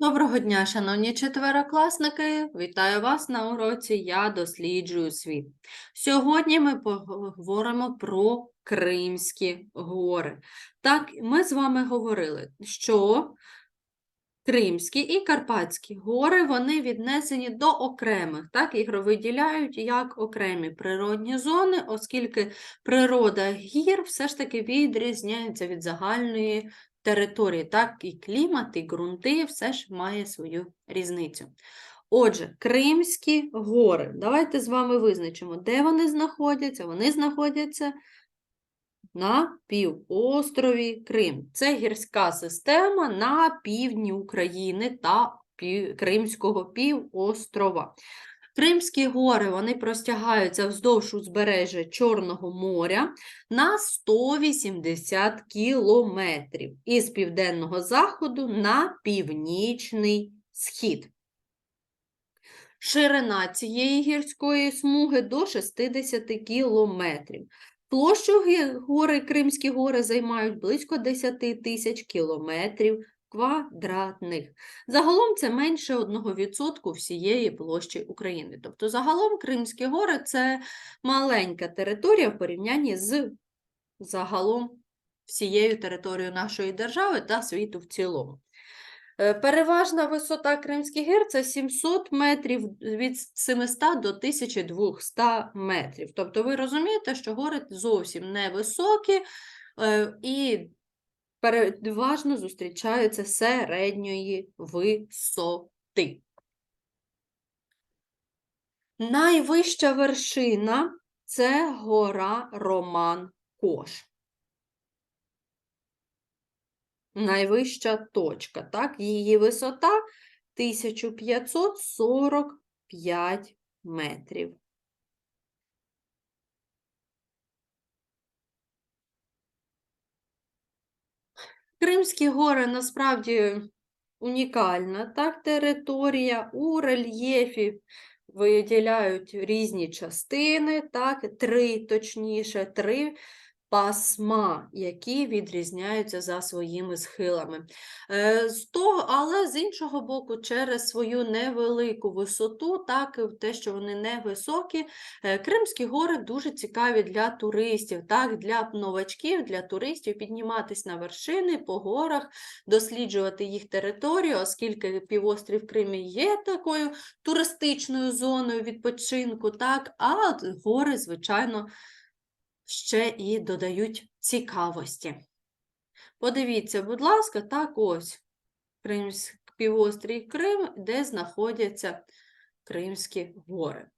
Доброго дня, шановні четверокласники! Вітаю вас на уроці Я досліджую світ. Сьогодні ми поговоримо про Кримські гори. Так, ми з вами говорили, що Кримські і Карпатські гори вони віднесені до окремих, так, їх виділяють як окремі природні зони, оскільки природа гір все ж таки відрізняється від загальної території, так, і клімат, і ґрунти все ж має свою різницю. Отже, Кримські гори. Давайте з вами визначимо, де вони знаходяться. Вони знаходяться на півострові Крим. Це гірська система на півдні України та. Кримського півострова. Кримські гори вони простягаються вздовж узбережжя Чорного моря на 180 кілометрів із південного заходу на північний схід. Ширина цієї гірської смуги до 60 кілометрів. Площу гори Кримські гори займають близько 10 тисяч кілометрів квадратних. Загалом це менше 1% всієї площі України. Тобто, загалом Кримські гори це маленька територія в порівнянні з загалом всією територією нашої держави та світу в цілому. Е, переважна висота Кримських гір це 700 метрів від 700 до 1200 метрів. Тобто ви розумієте, що гори зовсім невисокі е, і переважно зустрічаються середньої висоти. Найвища вершина це гора Роман Кош. Найвища точка, так, її висота 1545 метрів. Кримські гори насправді унікальна так, територія. У рельєфі виділяють різні частини, так, три точніше, три пасма, які відрізняються за своїми схилами. Е, з того, Але з іншого боку, через свою невелику висоту, так, і те, що вони невисокі, е, Кримські гори дуже цікаві для туристів, так, для новачків, для туристів підніматись на вершини по горах, досліджувати їх територію, оскільки півострів Кримі є такою туристичною зоною відпочинку, так, а гори, звичайно, ще і додають цікавості. Подивіться, будь ласка, так ось Кримський півострій Крим, де знаходяться Кримські гори.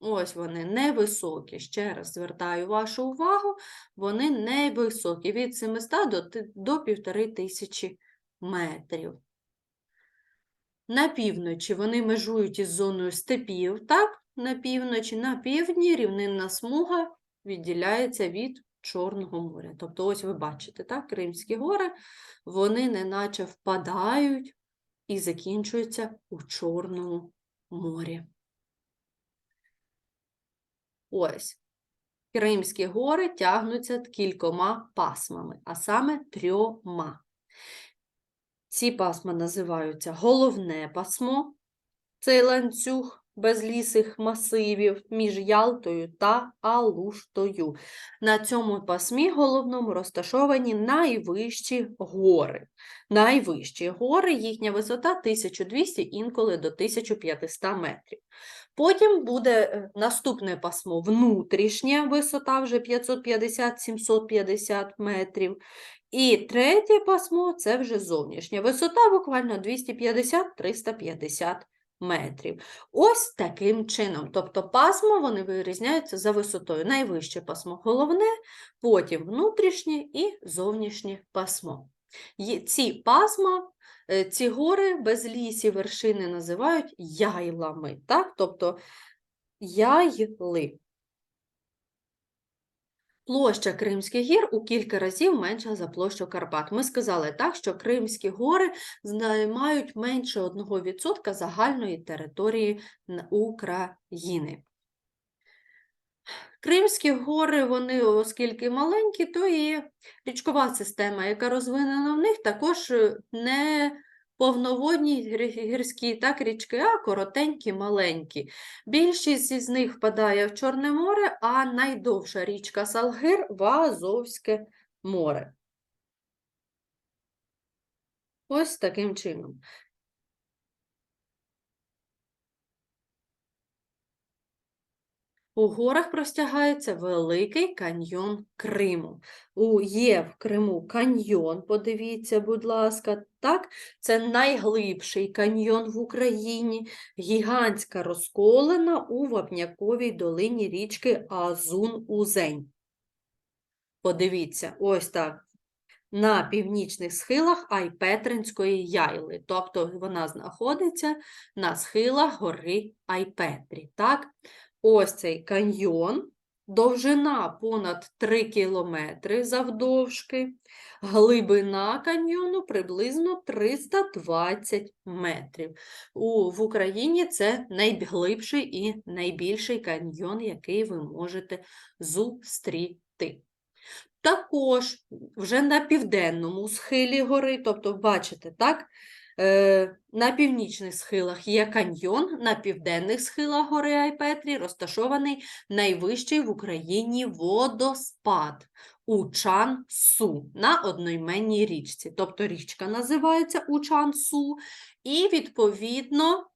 Ось вони невисокі. Ще раз звертаю вашу увагу, вони невисокі від 700 до, до 1500 метрів. На півночі вони межують із зоною степів, так? На півночі, на півдні рівнинна смуга відділяється від Чорного моря. Тобто, ось ви бачите, так, Кримські гори, вони неначе впадають і закінчуються у Чорному морі. Ось. Кримські гори тягнуться кількома пасмами, а саме трьома. Ці пасма називаються головне пасмо, цей ланцюг, безлісих масивів між Ялтою та Алуштою. На цьому пасмі головному розташовані найвищі гори. Найвищі гори, їхня висота 1200 інколи до 1500 метрів. Потім буде е, наступне пасмо внутрішня висота вже 550-750 метрів. І третє пасмо це вже зовнішня висота, буквально 250-350 метрів. Ось таким чином. Тобто пасма вони вирізняються за висотою. Найвище пасмо головне, потім внутрішнє і зовнішнє пасмо. Ці пасма, е, ці гори безлісі вершини називають яйлами. Так? Тобто яйли. Площа Кримських гір у кілька разів менша за площу Карпат. Ми сказали так, що Кримські гори займають менше 1% загальної території України. Кримські гори, вони, оскільки маленькі, то і річкова система, яка розвинена в них, також не повноводні гірські, так річки, а коротенькі, маленькі. Більшість із них впадає в Чорне море, а найдовша річка Салгир в Азовське море. Ось таким чином. У горах простягається Великий каньйон Криму. У, є в Криму каньйон, подивіться, будь ласка, так? Це найглибший каньйон в Україні, гігантська розколена у вапняковій долині річки Азун-Узень. Подивіться, ось так. На північних схилах Айпетринської яйли, тобто вона знаходиться на схилах гори Айпетрі. Так? Ось цей каньйон, довжина понад 3 кілометри завдовжки, глибина каньйону приблизно 320 метрів. У, в Україні це найглибший і найбільший каньйон, який ви можете зустріти. Також вже на південному схилі гори, тобто, бачите, так? Е, на північних схилах є каньйон, на південних схилах гори Айпетрі розташований найвищий в Україні водоспад Учан-Су на одноіменній річці. Тобто річка називається Учан-Су, і відповідно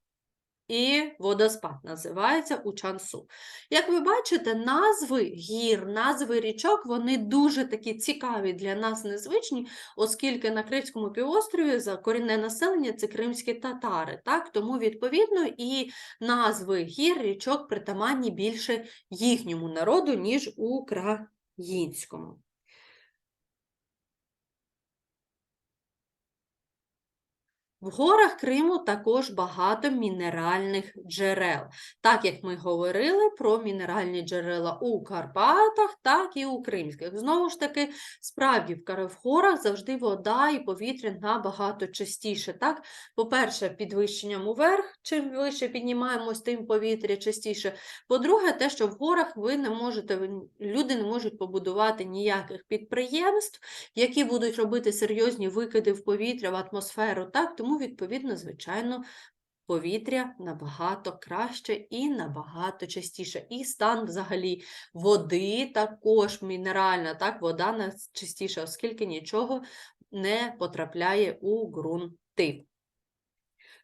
і водоспад називається Учан-Су. Як ви бачите, назви гір, назви річок, вони дуже такі цікаві для нас, незвичні, оскільки на Кримському півострові за корінне населення це кримські татари. Так? Тому, відповідно, і назви гір, річок притаманні більше їхньому народу, ніж українському. В горах Криму також багато мінеральних джерел. Так як ми говорили про мінеральні джерела у Карпатах, так і у Кримських. Знову ж таки, справді, в горах завжди вода і повітря набагато чистіше. Так? По-перше, підвищенням уверх, чим вище піднімаємось, тим повітря частіше. По-друге, те, що в горах ви не можете, люди не можуть побудувати ніяких підприємств, які будуть робити серйозні викиди в повітря, в атмосферу. Так? Тому, відповідно, звичайно, повітря набагато краще і набагато частіше. І стан взагалі води також мінеральна, так? вода найчистіша, оскільки нічого не потрапляє у ґрунти.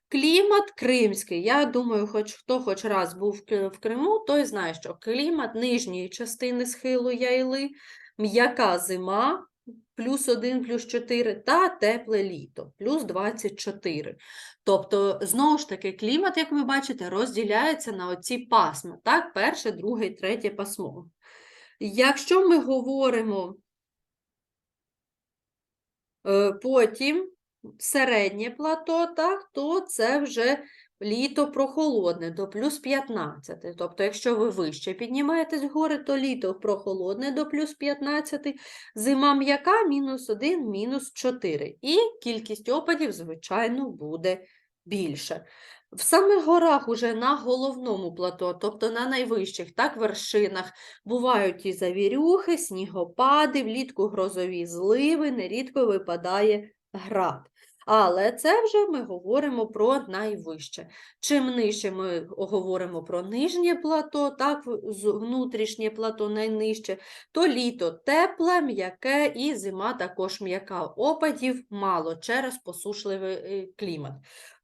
Клімат кримський. Я думаю, хоч хто хоч раз був в Криму, той знає, що клімат нижньої частини схилу Яйли, м'яка зима, плюс 1, плюс 4, та тепле літо, плюс 24. Тобто, знову ж таки, клімат, як ви бачите, розділяється на оці пасма, так? Перше, друге і третє пасмо. Якщо ми говоримо е, потім середнє плато, так, то це вже літо прохолодне до плюс 15. Тобто, якщо ви вище піднімаєтесь гори, то літо прохолодне до плюс 15, зима м'яка мінус 1, мінус 4. І кількість опадів, звичайно, буде більше. В самих горах, уже на головному плато, тобто на найвищих так, вершинах, бувають і завірюхи, снігопади, влітку грозові зливи, нерідко випадає град. Але це вже ми говоримо про найвище. Чим нижче ми говоримо про нижнє плато, так, внутрішнє плато найнижче, то літо тепле, м'яке і зима також м'яка. Опадів мало через посушливий е, клімат.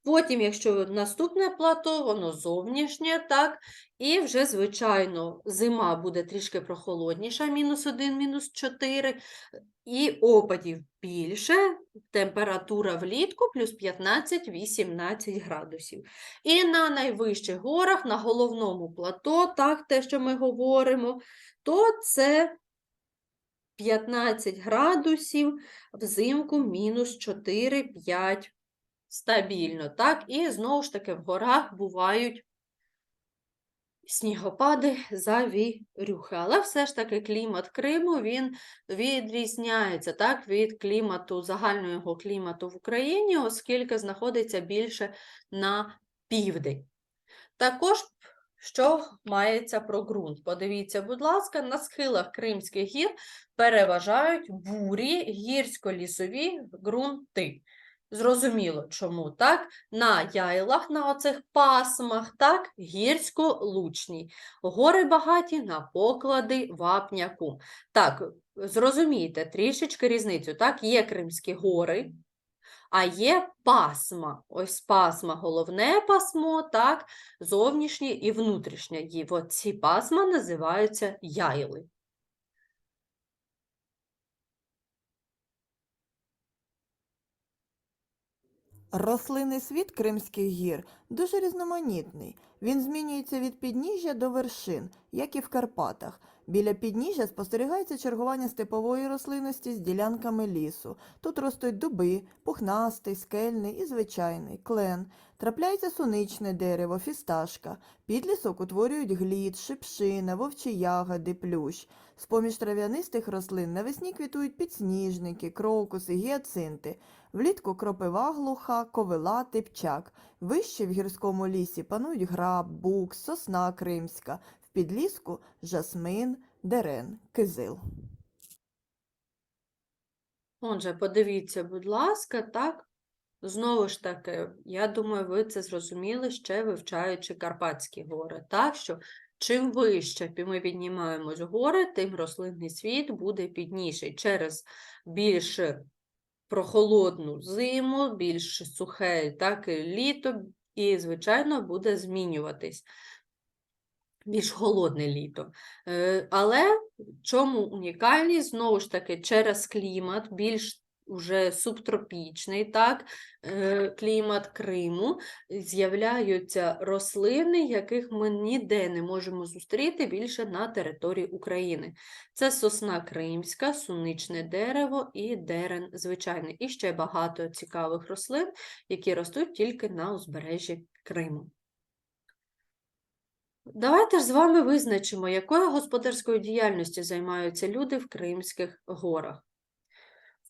Потім, якщо наступне плато, воно зовнішнє, так, і вже, звичайно, зима буде трішки прохолодніша, мінус 1, мінус 4, і опадів більше, температура влітку плюс 15-18 градусів. І на найвищих горах, на головному плато, так, те, що ми говоримо, то це 15 градусів, взимку мінус 4-5 стабільно. Так? І знову ж таки в горах бувають снігопади, завірюхи. Але все ж таки клімат Криму він відрізняється так, від клімату, загального клімату в Україні, оскільки знаходиться більше на південь. Також що мається про ґрунт? Подивіться, будь ласка, на схилах Кримських гір переважають бурі гірсько-лісові ґрунти. Зрозуміло, чому, так? На яйлах, на оцих пасмах, так, гірсько-лучній. Гори багаті на поклади вапняку. Так, зрозумійте трішечки різницю. Так, є Кримські гори, а є пасма. Ось пасма, головне пасмо, так, зовнішнє і внутрішнє. І от ці пасма називаються яйли. Рослинний світ Кримських гір дуже різноманітний. Він змінюється від підніжжя до вершин, як і в Карпатах. Біля підніжжя спостерігається чергування степової рослинності з ділянками лісу. Тут ростуть дуби, пухнастий, скельний і звичайний, клен. Трапляється суничне дерево, фісташка. Підлісок утворюють глід, шипшина, вовчі ягоди, плющ. З-поміж трав'янистих рослин навесні квітують підсніжники, крокуси, гіацинти. Влітку кропива глуха, ковила, типчак. Вище в гірському лісі панують граб, бук, сосна кримська, в підліску жасмин, дерен, кизил. Отже, подивіться, будь ласка, так? Знову ж таки, я думаю, ви це зрозуміли ще вивчаючи Карпатські гори. Так що чим вище ми піднімаємось гори, тим рослинний світ буде підніший через більш прохолодну зиму, більш сухе так, і літо, і, звичайно, буде змінюватись. Більш холодне літо. Е, Але чому унікальність? Знову ж таки, через клімат, більш уже субтропічний, так, е, клімат Криму, з'являються рослини, яких ми ніде не можемо зустріти більше на території України. Це сосна кримська, суничне дерево і дерен звичайний. І ще багато цікавих рослин, які ростуть тільки на узбережжі Криму. Давайте ж з вами визначимо, якою господарською діяльністю займаються люди в Кримських горах.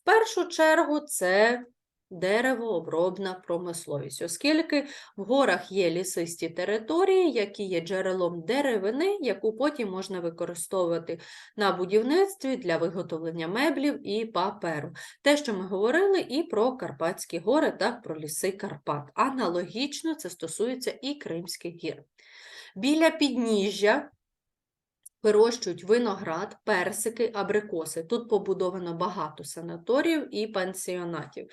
Першу чергу це деревообробна промисловість, оскільки в горах є лісисті території, які є джерелом деревини, яку потім можна використовувати на будівництві для виготовлення меблів і паперу. Те, що ми говорили і про Карпатські гори, так про ліси Карпат. Аналогічно це стосується і Кримських гір. Біля підніжжя вирощують виноград, персики, абрикоси. Тут побудовано багато санаторіїв і пансіонатів.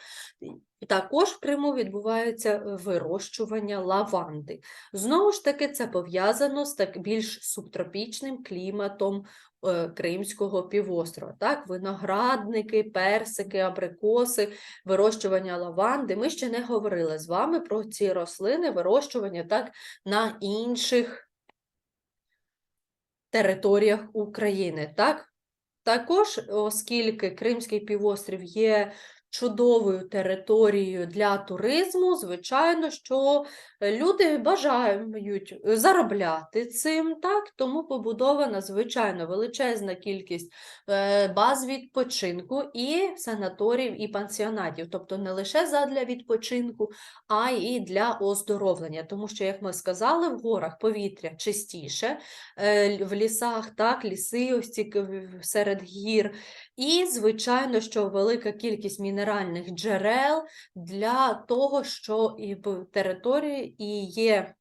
Також в Криму відбувається вирощування лаванди. Знову ж таки, це пов'язано з так більш субтропічним кліматом е, Кримського півострова. Так, виноградники, персики, абрикоси, вирощування лаванди. Ми ще не говорили з вами про ці рослини, вирощування так на інших територіях України. Так? Також, оскільки Кримський півострів є чудовою територією для туризму, звичайно, що люди бажають заробляти цим, так? тому побудована, звичайно, величезна кількість е, баз відпочинку і санаторіїв, і пансіонатів. Тобто не лише задля відпочинку, а й для оздоровлення. Тому що, як ми сказали, в горах повітря чистіше, е, в лісах, так, ліси ось ці серед гір. І, звичайно, що велика кількість мінеральних джерел для того, що і території і є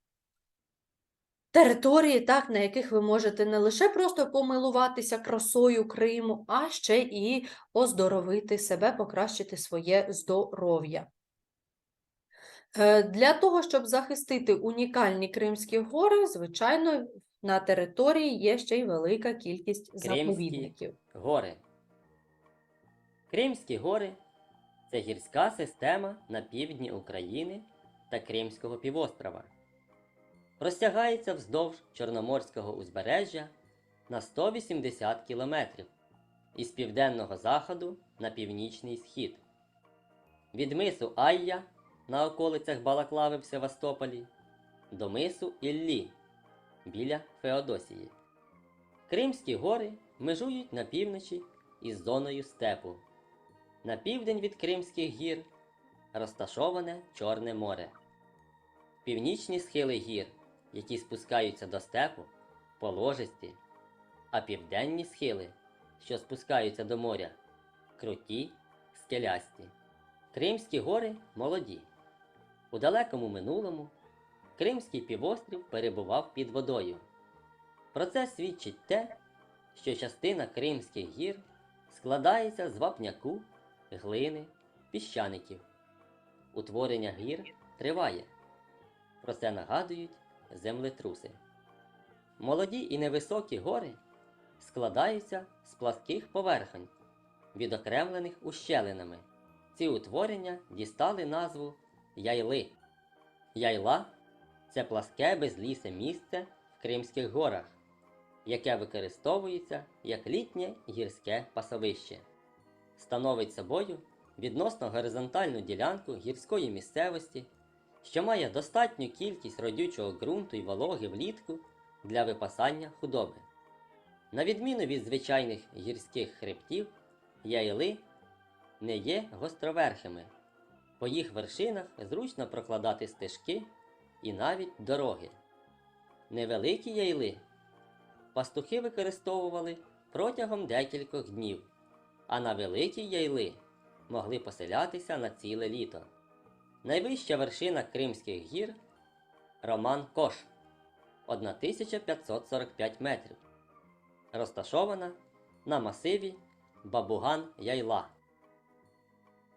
території, так, на яких ви можете не лише просто помилуватися красою Криму, а ще і оздоровити себе, покращити своє здоров'я. Е, Для того, щоб захистити унікальні Кримські гори, звичайно, на території є ще й велика кількість Кримські заповідників. гори. Кримські гори це гірська система на півдні України та Кримського півострова. Розтягається вздовж Чорноморського узбережжя на 180 кілометрів із південного заходу на північний схід. Від мису Айя на околицях Балаклави в Севастополі до мису Іллі біля Феодосії. Кримські гори межують на півночі із зоною степу. На південь від Кримських гір розташоване Чорне море. Північні схили гір, які спускаються до степу, положисті, а південні схили, що спускаються до моря, круті, скелясті. Кримські гори молоді. У далекому минулому Кримський півострів перебував під водою. Про це свідчить те, що частина Кримських гір складається з вапняку, глини, піщаників. Утворення гір триває. Про це нагадують землетруси. Молоді і невисокі гори складаються з пласких поверхонь, відокремлених ущелинами. Ці утворення дістали назву яйли. Яйла це пласке безлісе місце в Кримських горах, яке використовується як літнє гірське пасовище. Становить собою відносно горизонтальну ділянку гірської місцевості, що має достатню кількість родючого ґрунту і вологи влітку для випасання худоби. На відміну від звичайних гірських хребтів, яйли не є гостроверхими. По їх вершинах зручно прокладати стежки і навіть дороги. Невеликі яйли пастухи використовували протягом декількох днів, а на великі яйли могли поселятися на ціле літо. Найвища вершина Кримських гір Роман Кош 1545 метрів, розташована на масиві Бабуган Яйла.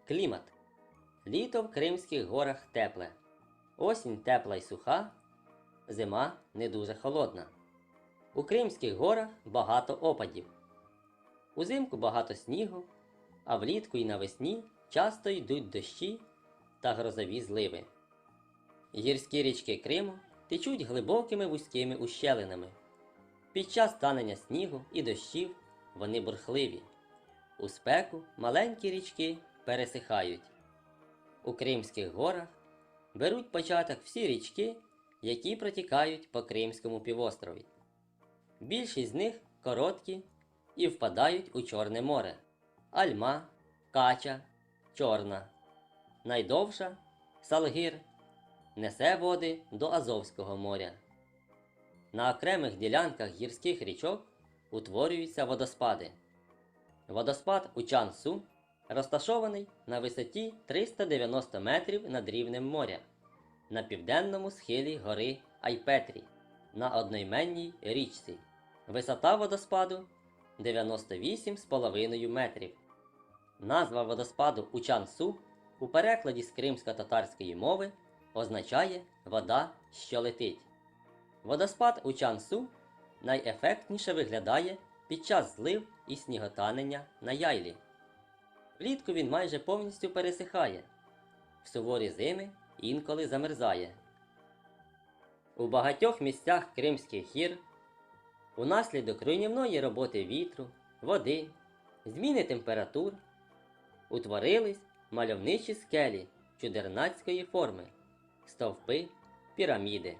Клімат. Літо в Кримських горах тепле. Осінь тепла й суха, зима не дуже холодна. У Кримських горах багато опадів. Узимку багато снігу, а влітку і навесні часто йдуть дощі та грозові зливи. Гірські річки Криму течуть глибокими вузькими ущелинами. Під час танення снігу і дощів вони бурхливі. У спеку маленькі річки пересихають. У Кримських горах беруть початок всі річки, які протікають по Кримському півострові. Більшість з них короткі і впадають у Чорне море Альма, Кача, Чорна. Найдовша Салгір несе води до Азовського моря. На окремих ділянках гірських річок утворюються водоспади. Водоспад Учан-Су розташований на висоті 390 метрів над рівнем моря на південному схилі гори Айпетрі на одноіменній річці. Висота водоспаду 98,5 метрів. Назва водоспаду Учан-Су у перекладі з кримсько-татарської мови означає вода, що летить. Водоспад Учан-Су найефектніше виглядає під час злив і сніготанення на яйлі. Влітку він майже повністю пересихає, в суворі зими інколи замерзає. У багатьох місцях Кримських гір унаслідок руйнівної роботи вітру, води, зміни температур утворились мальовничі скелі чудернацької форми, стовпи, піраміди.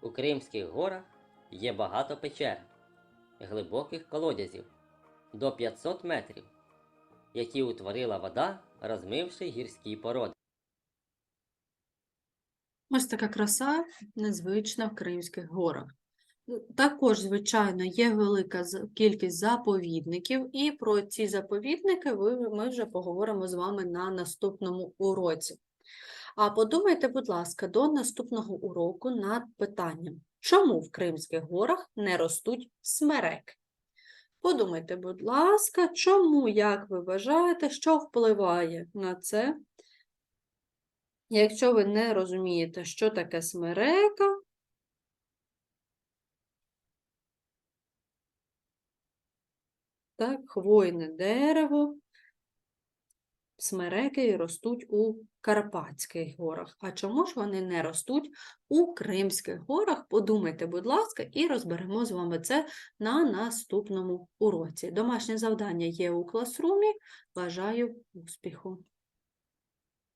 У Кримських горах є багато печер, глибоких колодязів до 500 метрів, які утворила вода, розмивши гірські породи. Ось така краса незвична в Кримських горах. Також, звичайно, є велика кількість заповідників, і про ці заповідники ми вже поговоримо з вами на наступному уроці. А подумайте, будь ласка, до наступного уроку над питанням, чому в Кримських горах не ростуть смереки? Подумайте, будь ласка, чому, як ви вважаєте, що впливає на це? Якщо ви не розумієте, що таке смерека, так, хвойне дерево, смереки ростуть у Карпатських горах. А чому ж вони не ростуть у Кримських горах? Подумайте, будь ласка, і розберемо з вами це на наступному уроці. Домашнє завдання є у класрумі. Бажаю успіху!